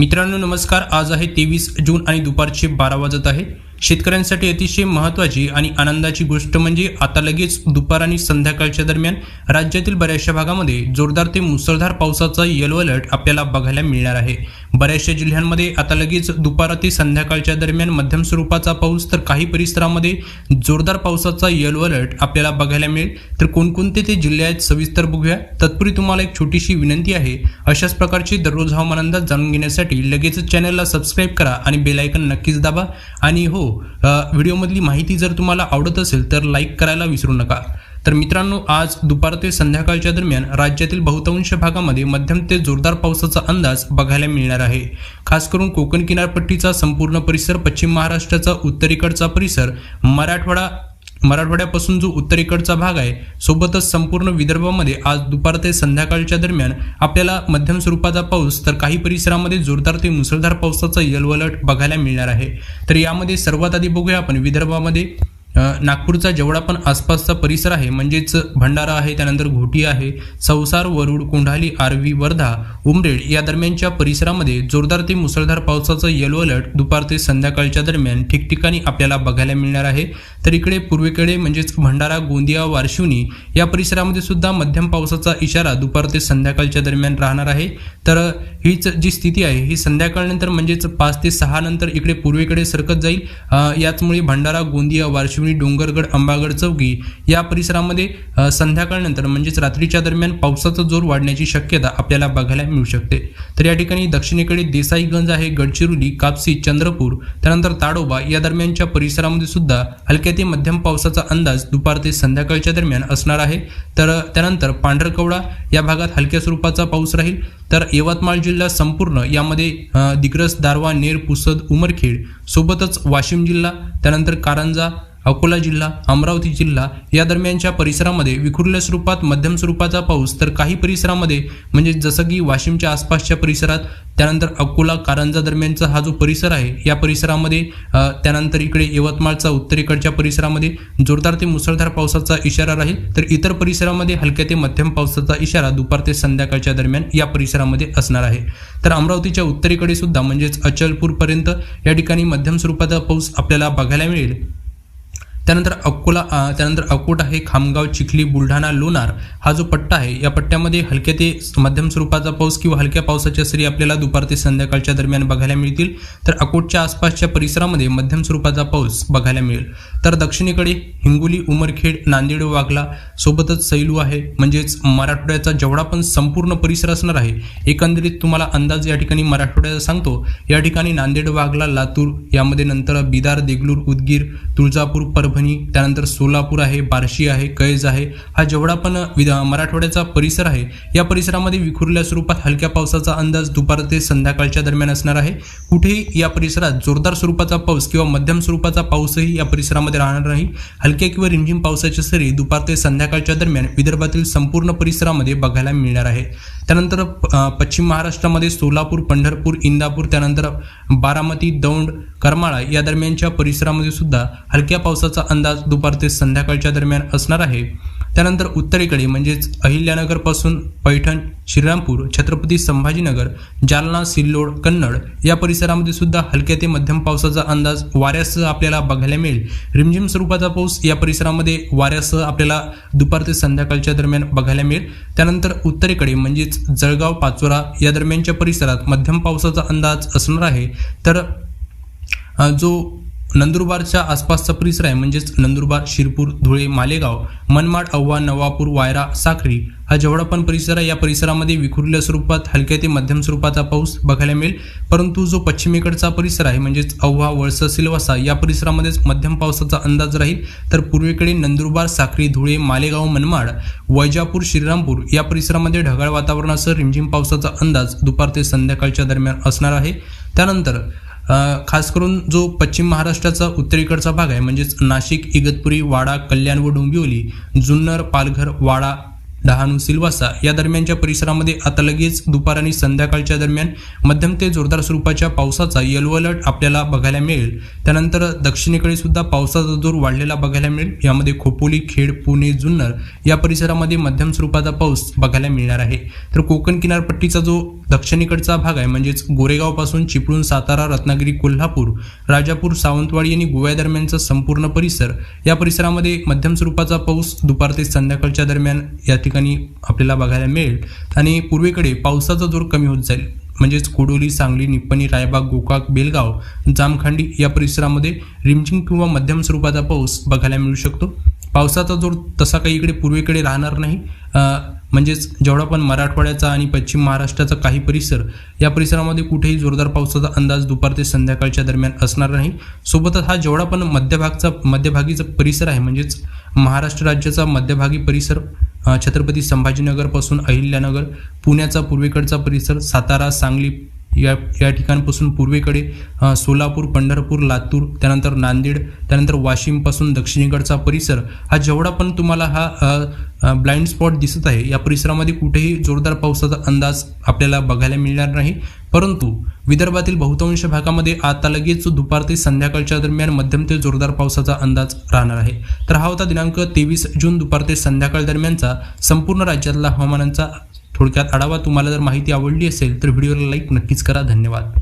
मित्रांनो नमस्कार. आज आहे तेवीस जून आणि दुपारचे बारा वाजत आहे. शेतकऱ्यांसाठी अतिशय महत्त्वाची आणि आनंदाची गोष्ट म्हणजे आता लगेच दुपार आणि संध्याकाळच्या दरम्यान राज्यातील बऱ्याचशा भागामध्ये जोरदार ते मुसळधार पावसाचा येलो अलर्ट आपल्याला बघायला मिळणार आहे. बऱ्याचशा जिल्ह्यांमध्ये आता लगेच दुपार ते संध्याकाळच्या दरम्यान मध्यम स्वरूपाचा पाऊस तर काही परिसरामध्ये जोरदार पावसाचा येलो अलर्ट आपल्याला बघायला मिळेल. तर कोणकोणते ते जिल्हे आहेत सविस्तर बघूया. तत्पूर्वी तुम्हाला एक छोटीशी विनंती आहे. अशाच प्रकारचे दररोज हवामान अंदाज जाणून घेण्यासाठी लगेचच चॅनलला सबस्क्राईब करा आणि बेलायकन नक्कीच दाबा. आणि हो व्हिडिओमधली माहिती जर तुम्हाला आवडत असेल तर लाईक करायला विसरू नका. तर मित्रांनो आज दुपार ते संध्याकाळच्या दरम्यान राज्यातील बहुतांश भागामध्ये मध्यम ते जोरदार पावसाचा अंदाज बघायला मिळणार आहे. खास करून कोकण किनारपट्टीचा संपूर्ण परिसर पश्चिम महाराष्ट्राचा उत्तरेकडचा परिसर मराठवाडा मराठवाड्यापासून जो उत्तरेकडचा भाग आहे सोबतच संपूर्ण विदर्भामध्ये आज दुपार ते संध्याकाळच्या दरम्यान आपल्याला मध्यम स्वरूपाचा पाऊस तर काही परिसरामध्ये जोरदार ते मुसळधार पावसाचा यलवलट बघायला मिळणार आहे. तर यामध्ये सर्वात आधी बघूया आपण विदर्भामध्ये. नागपूरचा जेवढा पण आसपासचा परिसर आहे म्हणजेच भंडारा आहे त्यानंतर घोटी आहे संसार वरुड कोंढाली आर्वी वर्धा उमरेड या दरम्यानच्या परिसरामध्ये जोरदार ते मुसळधार पावसाचं येलो अलर्ट दुपार ते संध्याकाळच्या दरम्यान ठिकठिकाणी आपल्याला बघायला मिळणार आहे. तर इकडे पूर्वेकडे म्हणजेच भंडारा गोंदिया वारशिवनी या परिसरामध्ये सुद्धा मध्यम पावसाचा इशारा दुपार ते संध्याकाळच्या दरम्यान राहणार आहे. तर हीच जी स्थिती आहे ही संध्याकाळनंतर म्हणजेच पाच ते सहा नंतर इकडे पूर्वेकडे सरकत जाईल. याचमुळे भंडारा गोंदिया वारशिव वारशिवनी डोंगरगड अंबागड चौकी या परिसरामध्ये संध्याकाळनंतर म्हणजेच रात्रीच्या दरम्यान पावसाचा जोर वाढण्याची शक्यता आपल्याला बघायला मिळू शकते. तर या ठिकाणी दक्षिणेकडे देसाईगंज आहे गडचिरोली कापसी चंद्रपूर त्यानंतर ताडोबा या दरम्यानच्या परिसरामध्ये सुद्धा हलक्या ते मध्यम पावसाचा अंदाज दुपार ते संध्याकाळच्या दरम्यान असणार आहे. तर त्यानंतर पांढरकवडा या भागात हलक्या स्वरूपाचा पाऊस राहील. तर यवतमाळ जिल्हा संपूर्ण यामध्ये दिग्रस दारवा नेर पुसद उमरखेड सोबतच वाशिम जिल्हा त्यानंतर कारंजा अकोला जिल्हा अमरावती जिल्हा या दरम्यानच्या परिसरामध्ये विखुरल्या स्वरूपात मध्यम स्वरूपाचा पाऊस तर काही परिसरामध्ये म्हणजे जसं की वाशिमच्या आसपासच्या परिसरात त्यानंतर अकोला कारंजा दरम्यानचा हा जो परिसर आहे या परिसरामध्ये त्यानंतर इकडे यवतमाळचा उत्तरेकडच्या परिसरामध्ये जोरदार ते मुसळधार पावसाचा इशारा राहील. तर इतर परिसरामध्ये हलक्या ते मध्यम पावसाचा इशारा दुपार ते संध्याकाळच्या दरम्यान या परिसरामध्ये असणार आहे. तर अमरावतीच्या उत्तरेकडे सुद्धा म्हणजेच अचलपूरपर्यंत या ठिकाणी मध्यम स्वरूपाचा पाऊस आपल्याला बघायला मिळेल. त्यानंतर अकोला त्यानंतर अकोट आहे खामगाव चिखली बुलढाणा लोणार हा जो पट्टा आहे या पट्ट्यामध्ये हलक्या ते मध्यम स्वरूपाचा पाऊस किंवा हलक्या पावसाच्या सरी आपल्याला दुपार ते संध्याकाळच्या दरम्यान बघायला मिळतील. तर अकोटच्या आसपासच्या परिसरामध्ये मध्यम स्वरूपाचा पाऊस बघायला मिळेल. तर दक्षिणेकडे हिंगोली उमरखेड नांदेड वाघला सोबतच सैलू आहे. म्हणजेच मराठवाड्याचा जेवढा पण संपूर्ण परिसर असणार आहे एकंदरीत तुम्हाला अंदाज या ठिकाणी मराठवाड्याचा सांगतो. या ठिकाणी नांदेड वाघला लातूर यामध्ये नंतर बिदार देगलूर उदगीर तुळजापूर परभणी त्यानंतर सोलापूर आहे बार्शी आहे कैज आहे. हा जेवढा पण विधा मराठवाड्याचा परिसर आहे या परिसरामध्ये विखुरल्या स्वरूपात हलक्या पावसाचा अंदाज दुपार ते संध्याकाळच्या दरम्यान असणार आहे. कुठेही या परिसरात जोरदार स्वरूपाचा पाऊस किंवा मध्यम स्वरूपाचा पाऊसही या परिसरामध्ये राहणार नाही. हलक्या किंवा रिमझिम पावसाच्या सरी दुपार ते संध्याकाळच्या दरम्यान विदर्भातील संपूर्ण परिसरामध्ये बघायला मिळणार आहे. त्यानंतर पश्चिम महाराष्ट्रामध्ये सोलापूर पंढरपूर इंदापूर त्यानंतर बारामती दौंड करमाळा या दरम्यानच्या परिसरामध्ये सुद्धा हलक्या पावसाचा अंदाज दुपार ते संध्याकाळच्या दरम्यान असणार आहे. त्यानंतर उत्तरेकडे म्हणजेच अहिल्यानगरपासून पैठण श्रीरामपूर छत्रपती संभाजीनगर जालना सिल्लोड कन्नड या परिसरामध्ये सुद्धा हलक्या ते मध्यम पावसाचा अंदाज वाऱ्यासह आपल्याला बघायला मिळेल. रिमझिम स्वरूपाचा पाऊस या परिसरामध्ये वाऱ्यासह आपल्याला दुपार ते संध्याकाळच्या दरम्यान बघायला मिळेल. त्यानंतर उत्तरेकडे म्हणजेच जळगाव पाचोरा या दरम्यानच्या परिसरात मध्यम पावसाचा अंदाज असणार आहे. तर जो नंदुरबारच्या आसपासचा परिसर आहे म्हणजेच नंदुरबार शिरपूर धुळे मालेगाव मनमाड अव्वा नवापूर वायरा साखरी हा जेवढा पण परिसर आहे या परिसरामध्ये विखुरल्या स्वरूपात हलक्या ते मध्यम स्वरूपाचा पाऊस बघायला मिळेल. परंतु जो पश्चिमेकडचा परिसर आहे म्हणजेच अव्वा वळसा सिलवासा या परिसरामध्येच मध्यम पावसाचा अंदाज राहील. तर पूर्वेकडे नंदुरबार साखरी धुळे मालेगाव मनमाड वैजापूर श्रीरामपूर या परिसरामध्ये ढगाळ वातावरणासह रिमझिम पावसाचा अंदाज दुपार ते संध्याकाळच्या दरम्यान असणार आहे. त्यानंतर खास करून जो पश्चिम महाराष्ट्राचा उत्तरेकडचा भाग आहे म्हणजेच नाशिक इगतपुरी वाडा कल्याण व डोंबिवली जुन्नर पालघर वाडा डहाणू सिल्वासा या दरम्यानच्या परिसरामध्ये आता लगेच दुपार आणि संध्याकाळच्या दरम्यान मध्यम ते जोरदार स्वरूपाच्या पावसाचा येलो अलर्ट आपल्याला बघायला मिळेल. त्यानंतर दक्षिणेकडे सुद्धा पावसाचा जोर वाढलेला बघायला मिळेल. यामध्ये खोपोली खेड पुणे जुन्नर या परिसरामध्ये मध्यम स्वरूपाचा पाऊस बघायला मिळणार आहे. तर कोकण किनारपट्टीचा जो दक्षिणेकडचा भाग आहे म्हणजेच गोरेगावपासून चिपळूण सातारा रत्नागिरी कोल्हापूर राजापूर सावंतवाडी आणि गोव्या दरम्यानचा संपूर्ण परिसर या परिसरामध्ये मध्यम स्वरूपाचा पाऊस दुपार ते संध्याकाळच्या दरम्यान या ठिकाणी ठिकाणी आपल्याला बघायला मिळेल. आणि पूर्वेकडे पावसाचा जोर कमी होत जाईल. म्हणजेच कोडोली सांगली निप्पणी रायबाग गोकाक बेलगाव जामखांडी या परिसरामध्ये रिमझिम किंवा मध्यम स्वरूपाचा पाऊस बघायला मिळू शकतो. पावसाचा जोर तसा काही इकडे पूर्वेकडे राहणार नाही. म्हणजेच जेवढा पण मराठवाड्याचा आणि पश्चिम महाराष्ट्राचा काही परिसर या परिसरामध्ये कुठेही जोरदार पावसाचा अंदाज दुपार ते संध्याकाळच्या दरम्यान असणार नाही. सोबतच हा जेवढा पण मध्यभागचा मध्यभागीचा परिसर आहे म्हणजेच महाराष्ट्र राज्याचा मध्यभागी परिसर छत्रपती संभाजीनगरपासून अहिल्यानगर पुण्याचा पूर्वेकडचा परिसर सातारा सांगली या या ठिकाणपासून पूर्वेकडे सोलापूर पंढरपूर लातूर त्यानंतर नांदेड त्यानंतर वाशिमपासून दक्षिणेकडचा परिसर हा जेवढा पण तुम्हाला हा ब्लाइंड स्पॉट दिसत आहे या परिसरामध्ये कुठेही जोरदार पावसाचा अंदाज आपल्याला बघायला मिळणार नाही. परंतु विदर्भातील बहुतांश भागामध्ये आता लगेच दुपार ते संध्याकाळच्या दरम्यान मध्यम ते जोरदार पावसाचा अंदाज राहणार आहे. तर हा होता दिनांक तेवीस जून दुपार ते संध्याकाळ दरम्यानचा संपूर्ण राज्यातला हवामानाचा थोडक्यात आढावा. तुम्हाला जर माहिती आवडली असेल तर व्हिडिओला लाईक नक्कीच करा. धन्यवाद.